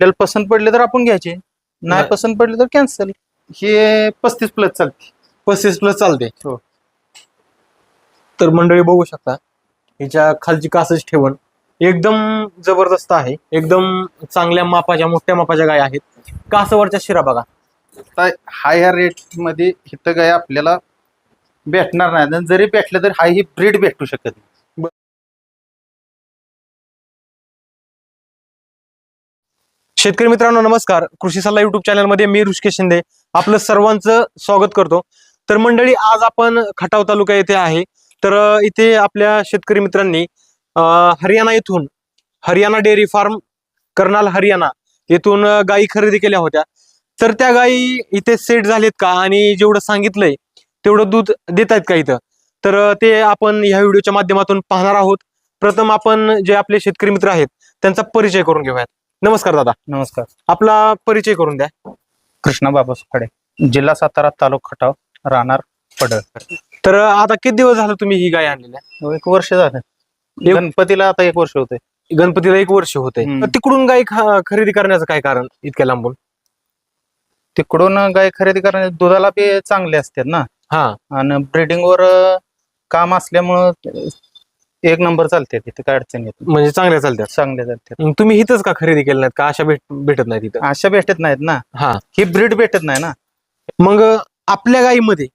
आपल्याला पसंत पडले तर आपण घ्यायचे. नाही नाही. पसंत पडले तर कॅन्सल हे पस्तीस प्लस चालते. पस्तीस प्लस चालते. हो. तर मंडळी बघू शकता हिच्या खालची कासच ठेवण एकदम जबरदस्त आहे. एकदम चांगल्या मापाच्या मोठ्या मापाच्या गाय आहेत. कासवरच्या शिरा बघा. हाय ह्या रेटमध्ये इथं काय आपल्याला भेटणार नाही. आणि जरी भेटलं तर हाय ही ब्रीड भेटू शकत नाही. शेतकरी मित्रांनो नमस्कार. कृषी सल्ला युट्यूब चॅनलमध्ये मी ऋषिकेश शिंदे आपलं सर्वांचं स्वागत करतो. तर मंडळी आज आपण खटाव तालुका येथे आहे. तर इथे आपल्या शेतकरी मित्रांनी हरियाणा येथून हरियाणा डेअरी फार्म कर्नाल हरियाणा येथून गायी खरेदी केल्या होत्या. तर त्या गायी इथे सेट झालेत का? आणि जेवढं सांगितलंय तेवढं दूध देत आहेत का इथं? तर ते आपण ह्या व्हिडिओच्या माध्यमातून पाहणार आहोत. प्रथम आपण जे आपले शेतकरी मित्र आहेत त्यांचा परिचय करून घेऊयात. नमस्कार दादा. नमस्कार. आपला परिचय करून द्या. कृष्णा बाबा सुखाडे जिल्हा सातारा तालुका खटाव राहणार पडळ तर आता किती दिवस झालं तुम्ही ही गाय आणलेल्या? एक वर्ष झालं. एक- गणपतीला आता एक वर्ष होते गणपतीला एक वर्ष होते हम्म. तिकडून गाय ख- खरेदी करण्याचं काय कारण इतक्या लांबून? तिकडून गाय खरेदी करण्या दुधाला बी चांगले असतात ना. हा. आणि ब्रिडिंग वर काम असल्यामुळं एक नंबर चालते तिथे काय अडचण येत नाही. म्हणजे चांगल्या चालत्या चांगले चालते मग तुम्ही इथंच का खरेदी केल्या नाहीत? का अशा भेट भेटत नाही तिथं अशा भेटत नाहीत ना. हा. ही ब्रीड भेटत नाही ना. मग आपल्या गायीमध्ये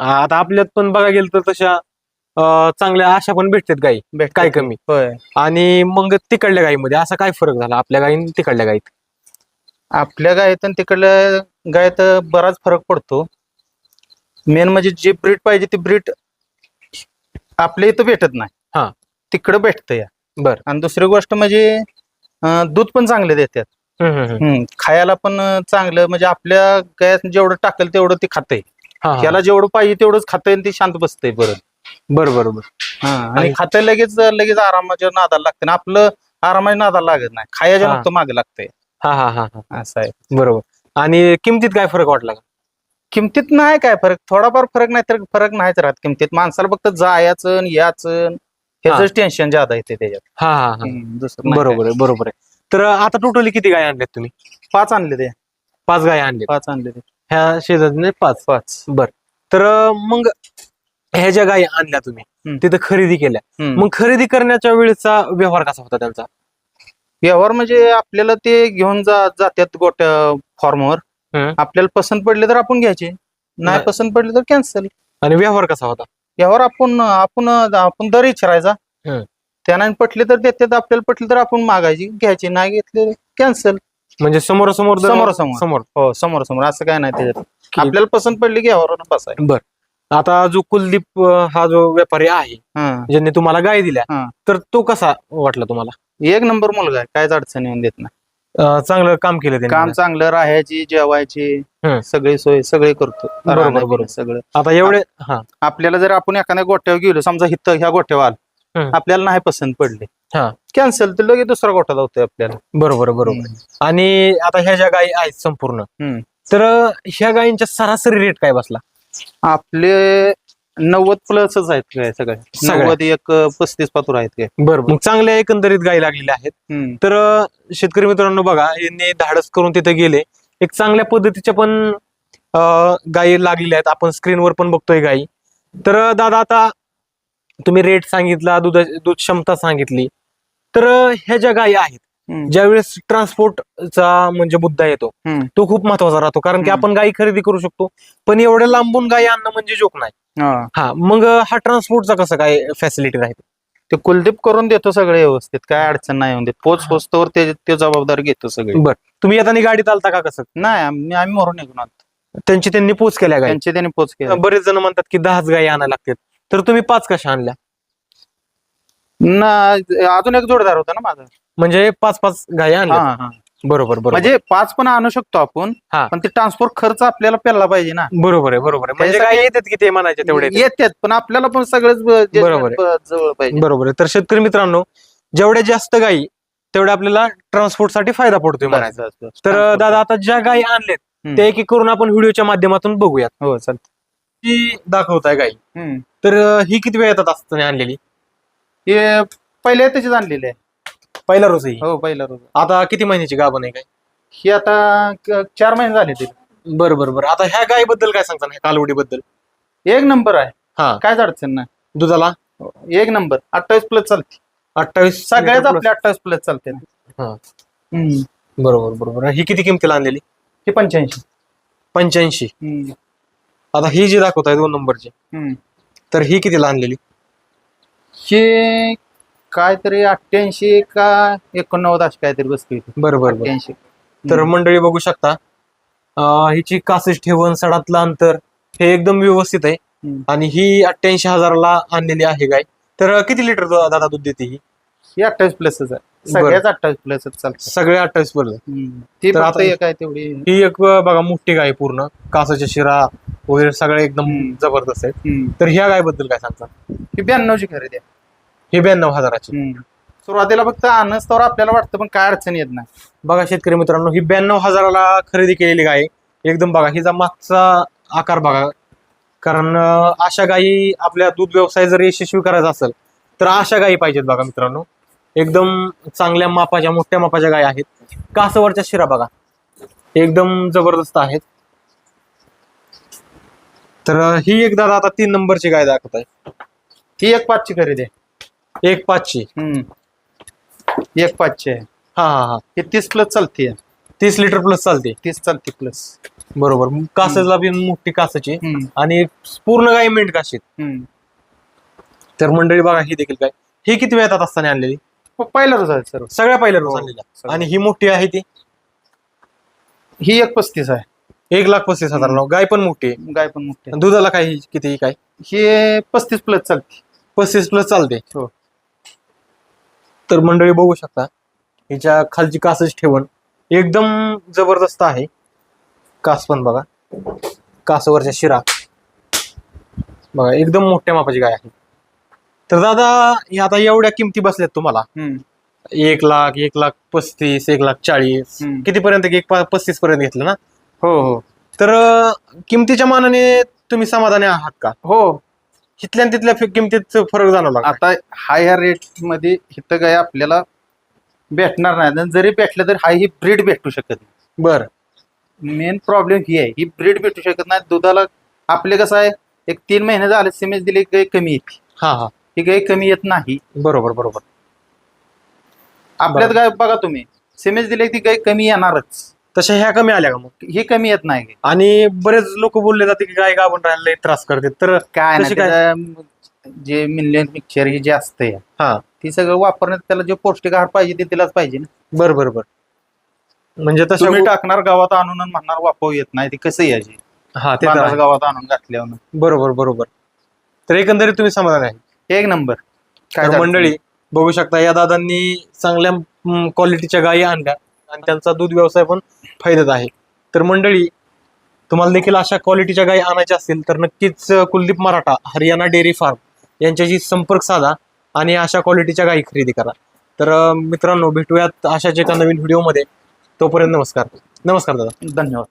आता आपल्यात पण बघा गेलं तर तशा अं, चांगल्या अशा पण भेटतात गायी भेटत काय कमी. होय. आणि मग तिकडल्या गायीमध्ये असा काय फरक झाला आपल्या गायी आणि तिकडल्या गायीत आपल्या गायत आणि तिकडल्या गायत बराच फरक पडतो. मेन म्हणजे जी ब्रीड पाहिजे ती ब्रीड आपल्या इथं भेटत नाही. हा. तिकडं भेटतं या बर. आणि दुसरी गोष्ट म्हणजे अं, दूध पण चांगले देतात. हम्म, हम्म, हम्म. हम्म, खायला पण चांगलं म्हणजे आपल्या गायात जेवढं टाकेल तेवढं ते खातंय. हा, हा. त्याला जेवढं पाहिजे तेवढंच खातंय आणि ते शांत बसतंय बरं बरं बरं बरं. हा आणि आणि- खातंय लगेच लगेच आरामाच्या नादाला लागतं ना आपलं आरामाच्या नादाला लागत नाही. खायच्या हा. नुकतं मागे लागतंय. हा हा हा हा. असं आहे. बरोबर. आणि किमतीत काय फरक वाटला? का किमतीत नाही काय फरक. थोडाफार फरक नाही तर फरक नाहीच राहत किमतीत. माणसाला फक्त जायचं आणि याचं ह्याच टेन्शन ज्यादा येते त्याच्यात. हा हा हा. हम्म, दुसरं नाही बरोबर आहे बरोबर आहे. तर आता टोटली किती गाय आणल्यात तुम्ही? काय. पाच आणले ते. पाच गाय आणल्यात. पाच आणले ते. ह्या शेजारीने पाच. पाच. बर. तर अं, मग ह्या ज्या गायी आणल्या तुम्ही हम्म. तिथं खरेदी केल्या. मग खरेदी करण्याच्या वेळेचा व्यवहार कसा होता त्यांचा? व्यवहार म्हणजे आपल्याला ते घेऊन जा जात्यात गोट्या फॉर्मवर. हम्म. आपल्याला पसंत पडले तर आपण घ्यायचे. नाही नाही. पसंत पडले तर कॅन्सल आणि व्यवहार कसा होता? व्यवहार आपण आपण आपण दर विचारायचा. हम्म. त्यांना पटले तर देतात आपल्याला पटले तर आपण मागायची घ्यायची नाही घेतले कॅन्सल म्हणजे समोरासमोर दर- समोरासमोर. समोर. हो समोर समोर असं काय नाही त्याच्यात. आपल्याला पसंत पडली की व्यवहार बसाय बर. आता जो कुलदीप अं, हा जो व्यापारी आहे हा. ज्यांनी तुम्हाला गाय दिल्या हा. तर तो कसा वाटला तुम्हाला? एक नंबर मुलगा आहे कायच अडचण येऊन देत नाही. चांगलं काम केलं त्यांनी काम चांगलं राहायची जेवायची हम्म. सगळी सोय सगळे करतो बरोबर, राहणं बरोबर. सगळं आता एवढे हा आपल्याला जर आपण एखाद्या गोठ्यावर गेलो समजा हिथं ह्या गोठ्यावर आलो, हम्म. आपल्याला नाही पसंत पडले हा. कॅन्सल तर लगेच दुसरा गोठा लावतोय आपल्याला बरोबर बरोबर आणि आता ह्या ज्या गायी आहेत संपूर्ण हम्म. तर ह्या गायींच्या सरासरी रेट काय बसला आपले नव्वद प्लसच आहेत काय सगळे? सगळ्या. नव्वद एक पस्तीस पातूर आहेत काय? बरोबर मग चांगल्या एकंदरीत गायी लागलेल्या आहेत. हम्म. तर अं, शेतकरी मित्रांनो बघा यांनी धाडस करून तिथे गेले. एक चांगल्या पद्धतीच्या पण अं, गायी लागलेल्या आहेत. आपण स्क्रीनवर पण बघतोय गायी. तर अं, दादा आता तुम्ही रेट सांगितला दूध दूध क्षमता सांगितली. तर अं, ह्या ज्या गायी आहेत. ज्यावेळेस ट्रान्सपोर्टचा म्हणजे मुद्दा येतो. तो खूप महत्त्वाचा राहतो. कारण की. आपण गायी खरेदी करू शकतो पण एवढ्या लांबून गायी आणणं म्हणजे जोक नाही. हा. हा मग हा ट्रान्सपोर्टचा कसं काय फॅसिलिटी राहते? ते कुलदीप करून देतो सगळे व्यवस्थित काय अडचण नाही येऊन देत. पोच पोचतोवर ते ते जबाबदारी घेतो सगळे. बर. तुम्ही येताना गाडीत आलता का कसं? नाही आम्ही मरून निघून. त्यांची त्यांनी पोच केल्या गायी त्यांचे त्यांनी पोच केला. बरेच जण म्हणतात की दहाच गायी आणायला लागतात. तर तुम्ही पाच कशा आणल्या? ना अजून एक जोडदार होता ना माझा. म्हणजे पाच पाच गायी आणल्या हा, हा. बरोबर बरोबर. म्हणजे पाच पण आणू शकतो आपण हा. पण ते ट्रान्सपोर्ट खर्च आपल्याला पेलला पाहिजे ना. बरोबर आहे बरोबर आहे. म्हणजे येतात की ते म्हणायचे तेवढे? येतात. येतात पण आपल्याला पण सगळेच ब- बरोबर ब- जवळ पाहिजे. बरोबर आहे. तर शेतकरी मित्रांनो जेवढ्या जास्त गायी तेवढ्या आपल्याला ट्रान्सपोर्टसाठी फायदा पडतोय म्हणायचं. तर. दादा आता ज्या गायी आणल्यात हम्म. त्या एक एक करून आपण व्हिडिओच्या माध्यमातून बघूयात. हो चालत दाखवताय गायी तर अं, ही किती वेळ येतात असताना आणलेली? हे पहिल्या त्याचीच आणलेले आहे. पहिला रोज आहे ही. हो पहिला रोज. आता किती महिन्याची गाभण आहे काय? ही आता क- चार महिने झाले ते बरं बरं बरं. आता ह्या गायीबद्दल काय सांगता कालवडी बद्दल एक नंबर आहे. हा. कायच अडचण नाही. दुधाला? एक नंबर. अठ्ठावीस प्लस चालते. अठ्ठावीस सगळ्याच. आपल्या अठ्ठावीस प्लस चालते हा. बरोबर बरोबर. ही किती किमतीला आणलेली? ही पंच्याऐंशी. पंच्याऐंशी. हम्म. आता ही जी दाखवत आहे दोन नंबरची हम्म. तर ही कितीला आणलेली? हे काहीतरी अठ्ठ्याऐंशी का एकोणनव्वद अशी काहीतरी वस्तू येते बरं बरं बरं. अठ्ठ्याऐंशी. तर मंडळी बघू शकता अं, हिची कासेच ठेवण सडातलं अंतर हे एकदम व्यवस्थित आहे. हम्म. आणि ही अठ्ठ्याऐंशी हजाराला आणलेली आहे गाय. तर किती लिटर दादा दूध देते ही? ही अठ्ठावीस प्लसच आहे सगळ्याच अठ्ठावीस प्लसच चालते सगळे अठ्ठावीस पर्यंत हम्म. ती तर फक्त आता- एक आहे तेवढी. ही एक बघा मोठी गाय आहे पूर्ण. कासाच्या शिरा वगैरे सगळे एकदम हम्म. जबरदस्त आहेत. हम्म. तर ह्या गायबद्दल काय सांगता? ही ब्याण्णवची खरेदी आहे. हे ब्याण्णव हजाराची. हम्म. सुरुवातीला फक्त आणस्तवर आपल्याला वाटतं पण काय अडचण येत नाही. बघा शेतकरी मित्रांनो ही ब्याण्णव हजाराला खरेदी केलेली गाय आहे. एकदम बघा हिचा मागचा आकार बघा. कारण अं, अशा गायी आपल्या दूध व्यवसाय जर यशस्वी करायचा असेल तर अशा गायी पाहिजेत बघा मित्रांनो. एकदम चांगल्या मापाच्या मोठ्या मापाच्या गायी आहेत. कासवरच्या शिरा बघा. एकदम जबरदस्त आहेत. तर ही एक दादा आता तीन नंबरची गाय दाखवत आहे. ही एक पाचची खरेदी आहे. एक हम्म. एक पाचची आहे. हा हा हा. ही तीस प्लस चालते तीस लिटर प्लस चालते तीस चालते प्लस बरोबर. कासाला बी मोठी कासाची. आणि पूर्ण गाय मेंढ काशीत. तर मंडळी बघा ही देखील काय ही किती वेळात असताना आणलेली? प- पहिला रोज आहे सर्व. सगळ्या पहिल्या रोज. हो, आणलेल्या. आणि ही मोठी आहे ती? ही एक पस्तीस आहे. एक लाख पस्तीस हजार नाव गाय पण मोठी आहे. गाय पण मोठी आहे. दुधाला काय ही- किती काय? ही पस्तीस प्लस चालते. पस्तीस प्लस चालते. हो. तर मंडळी बघू शकता हिच्या खालची कासच ठेवण एकदम जबरदस्त आहे. कास पण बघा. कासवरच्या शिरा. बघा एकदम मोठ्या मापाची गाय आहे. तर दादा हे आता एवढ्या किमती बसल्यात तुम्हाला. हम्म. एक लाख एक लाख पस्तीस एक लाख चाळीस. हम्म. कितीपर्यंत एक पा- पस्तीस पर्यंत घेतलं ना? हो हो. तर अं, किमतीच्या मानाने तुम्ही समाधानी आहात का? हो. आणि तिथल्या फि- किमतीत फरक जाणवला का? आता हाय ह्या रेटमध्ये इथं काय आपल्याला भेटणार नाही. आणि जरी भेटलं तर हाय ही ब्रीड भेटू शकत नाही. बर. मेन प्रॉब्लेम ही आहे. ही ब्रीड भेटू शकत नाही. दुधाला आपले कसं आहे एक तीन महिने झाले सिमेज दिली गाय कमी येते हा हा. ही गाय कमी येत नाही. बरोबर बरोबर. आपल्यात गाय बघा तुम्ही सिमेज दिली की ती गाय कमी येणारच. तशा ह्या कमी आल्या का मग? ही कमी येत नाही. आणि बरेच लोक बोलले जाते की गाय राहायला लय त्रास करते. तर काय नाही काय? जे मिलियन मिक्सचर हे जे असतं हा. ती सगळं वापरण्यात त्याला जे पौष्टिक आहार पाहिजे ते तिलाच पाहिजे ना. बर बर बर. म्हणजे तशा तुम्ही टाकणार गावात आणून आणि म्हणणार वापव येत नाही ती कसं यायची? हा ते. गावात आणून घातल्यावर. बरोबर बरोबर. तर एकंदरीत तुम्ही समाधान आहे. एक नंबर. काय तर झालं? मंडळी बघू शकता या दादांनी चांगल्या क्वालिटीच्या गायी आणल्या आणि त्यांचा दूध व्यवसाय पण फायद्यात आहे. तर मंडळी तुम्हाला देखील अशा क्वालिटीच्या गायी आणायच्या असतील तर नक्कीच अं, कुलदीप मराठा हरियाणा डेअरी फार्म यांच्याशी संपर्क साधा आणि अशा क्वालिटीच्या गायी खरेदी करा. तर अं, मित्रांनो भेटूयात अशाच एका नवीन व्हिडिओमध्ये तोपर्यंत नमस्कार. नमस्कार दादा. धन्यवाद.